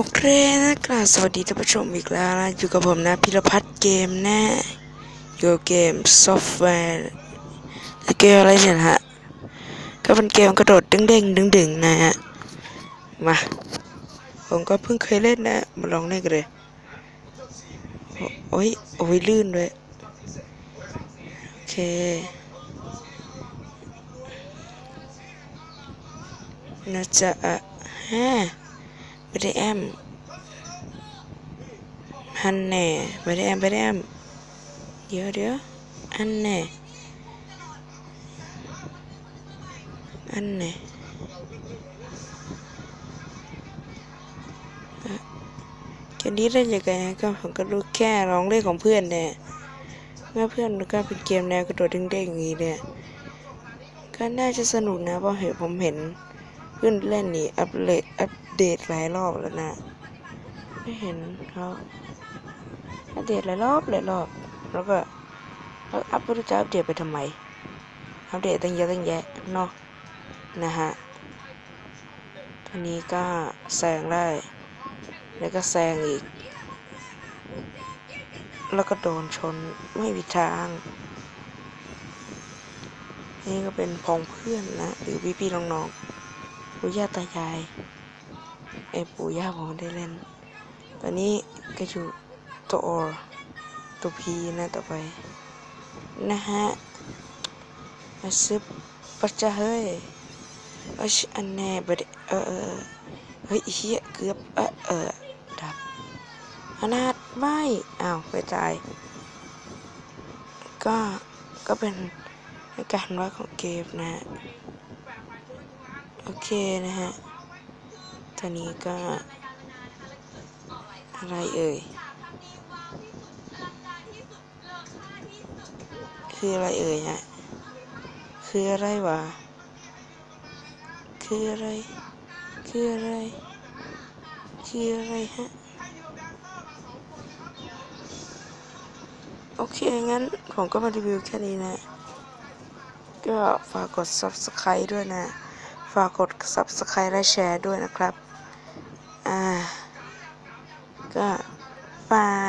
โอเคนะครับสวัสดีท่านผู้ชมอีกแล้วนะ อยู่กับผมนะพิรพัฒน์เกมนะอยู่เกมซอฟต์แวร์เกมอะไรเนี่ยฮะ ก็เป็นเกมกระโดดดึงเด้งดึงดึงๆนะฮะ มา ผมก็เพิ่งเคยเล่นนะ มาลองเล่นกันเลย โอ้ยโอ้ยลื่นด้วยโอเคน่าจะอะฮะ ไม่ได้แอมฮันแน่ไม่ได้แอมไม่ได้แอมเดี๋ยวเดี๋ยวอันแน่อันแน่เอ่อเกมนี้เล่นยังไงก็ผมก็รู้แค่ร้องเล่นของเพื่อนเนี่ยเมื่อเพื่อนมันก็เป็นเกมแนวกระโดดเด้งๆอย่างนี้เนี่ยก็น่าจะสนุกนะเพราะเห็นผมเห็น เพื่อนเล่นนี่อัปเดตอัปเดตหลายรอบแล้วนะ ไม่เห็นเขาอัปเดตหลายรอบหลายรอบ แล้วก็แล้วอัปไม่รู้จะอัปเดตไปทำไม อัปเดตตั้งเยอะตั้งแยะเนาะนะฮะตอนนี้ก็แซงได้ แล้วก็แซงอีก แล้วก็โดนชนไม่มีทาง นี่ก็เป็นพ้องเพื่อนนะ หรือพี่ๆน้องๆ ปู่ย่าตายายไอ้ปู่ย่าผมได้เล่น ตอนนี้ก็อยู่ตัวอตัวพีนะต่อไป นะฮะมาซึบปัจจะเฮ้ยเอยอันแน่บดเออเอเฮ้ยเฮียเกือบ เออเออดับอนาถไม่อ้าวไปตาย ก็ ก็เป็นการว่าของเกมนะ โอเคนะฮะ ตอนนี้ก็ อะไรเอ่ย คืออะไรเอ่ยฮะ คืออะไรวะ คืออะไร คืออะไร คืออะไรฮะ โอเค งั้น ผมก็มารีวิวแค่นี้นะ ก็ฝากกด subscribe ด้วยนะากกด subscribe และแชร์ด้วยนะครับ อ่า ก็บาย